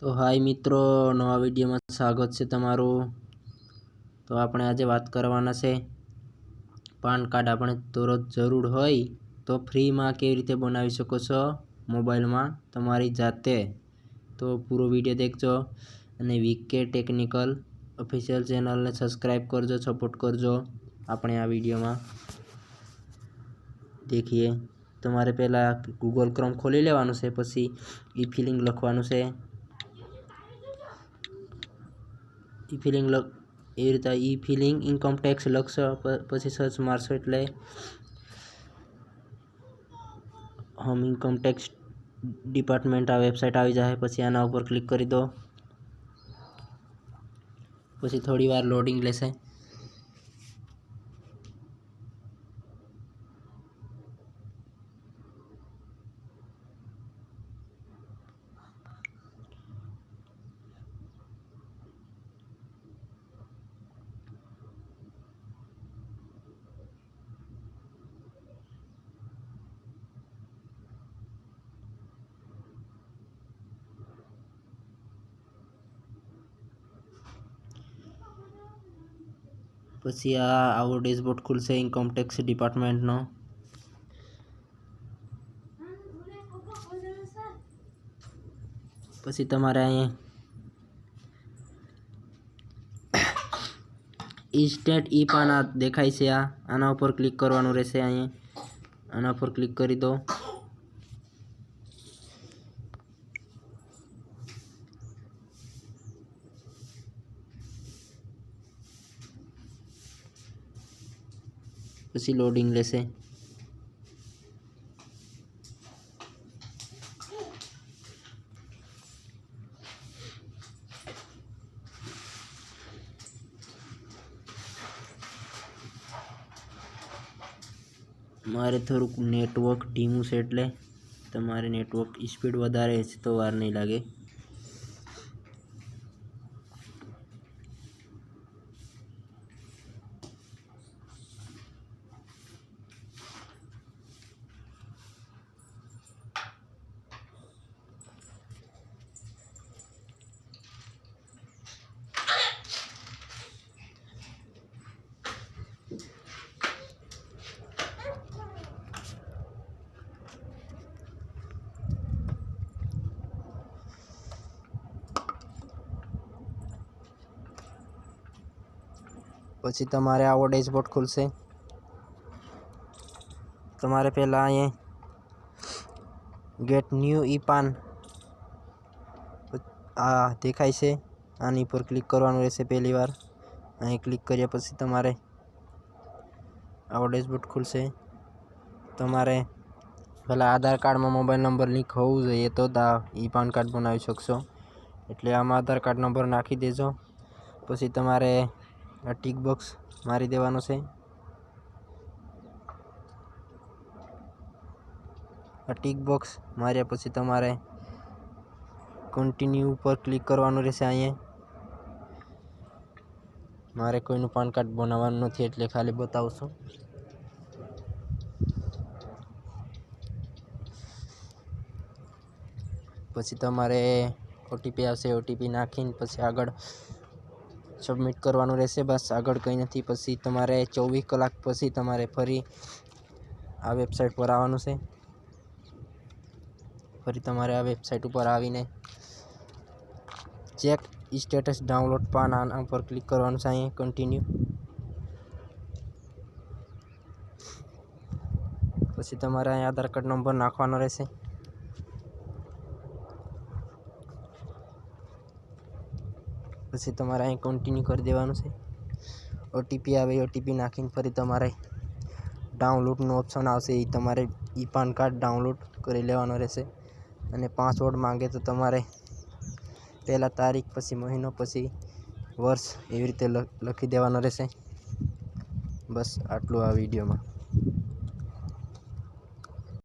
તો હાય મિત્રો, નવા વિડીયોમાં સ્વાગત છે તમારું. તો આપણે આજે વાત કરવાના છે, પાન કાર્ડ આપણે તરત જરૂર હોય તો ફ્રીમાં કેવી રીતે બનાવી શકો છો મોબાઈલમાં તમારી જાતે. તો પૂરો વીડિયો દેખજો અને વીકે ટેકનિકલ ઓફિશિયલ ચેનલને સબસ્ક્રાઈબ કરજો, સપોર્ટ કરજો આપણે આ વિડીયોમાં. દેખીએ, તમારે પહેલાં ગૂગલ ક્રોમ ખોલી લેવાનું છે, પછી ઈ ફિલિંગ લખવાનું છે. ઈ ફિલિંગ લગ એવી રીતે ઈ ફિલિંગ ઇન્કમ ટેક્સ લખશો પછી સર્ચ મારશો એટલે હોમ ઇન્કમ ટેક્સ ડિપાર્ટમેન્ટ આ વેબસાઇટ આવી જાય, પછી આના ઉપર ક્લિક કરી દો. પછી થોડી વાર લોડિંગ લેશે. પછી આ આવો ડેશબોર્ડ ખુલશે ઇન્કમ ટેક્સ ડિપાર્ટમેન્ટનો પછી તમારે અહીંયા ઈ સ્ટેટ ઈ પાન આ દેખાય છે આ. આના ઉપર ક્લિક કરવાનું રહેશે અહીંયા. આના ઉપર ક્લિક કરી દો. પછી લોડિંગ લેશે મારે થોડુંક નેટવર્ક ધીમું છે એટલે તમારે નેટવર્ક સ્પીડ વધારે છે તો વાર નહીં લાગે પછી તમારે આવો ડેશબોર્ડ ખુલશે. તમારે પહેલાં અહીંયા ગેટ ન્યૂ ઈ પાન આ દેખાય છે. આની પર ક્લિક કરવાનું રહેશે પહેલી વાર. અહીં ક્લિક કર્યા પછી તમારે આવો ડેશબોર્ડ ખુલશે. તમારે પહેલાં આધાર કાર્ડમાં મોબાઈલ નંબર લિંક હોવું જોઈએ તો જ આ ઈ પાન કાર્ડ બનાવી શકશો. એટલે આમાં આધાર કાર્ડ નંબર નાખી દેજો. પછી તમારે આ ટીક બોક્સ મારી દેવાનો છે. આ ટીક બોક્સ માર્યા પછી તમારે કન્ટિન્યુ ઉપર ક્લિક કરવાનું રહેશે અહીંયા. મારે કોઈનું પાન કાર્ડ બનાવવાનું નથી એટલે ખાલી બતાવું પછી તમારે ઓટીપી આવશે ઓટીપી નાખીને પછી આગળ સબમિટ કરવાનું રહેશે. બસ આગળ કંઈ નથી. પછી તમારે ચોવીસ કલાક પછી તમારે ફરી આ વેબસાઇટ પર આવવાનું છે. ફરી તમારે આ વેબસાઇટ ઉપર આવીને ચેક સ્ટેટસ ડાઉનલોડ પાન આના ઉપર ક્લિક કરવાનું છે અહીંયા. કન્ટિન્યુ પછી તમારે અહીંયા આધાર કાર્ડ નંબર નાખવાનો રહેશે. પછી તમારે અહીં કન્ટિન્યુ કરી દેવાનું છે. ઓટીપી આવે ઓટીપી નાખીને ફરી તમારે ડાઉનલોડનું ઓપ્શન આવશે. એ તમારે ઈ પાન કાર્ડ ડાઉનલોડ કરી લેવાનો રહેશે. અને પાસવર્ડ માંગે તો તમારે પહેલાં તારીખ, પછી મહિનો, પછી વર્ષ એવી રીતે લખી દેવાનો રહેશે. બસ, આટલું આ વિડીયોમાં.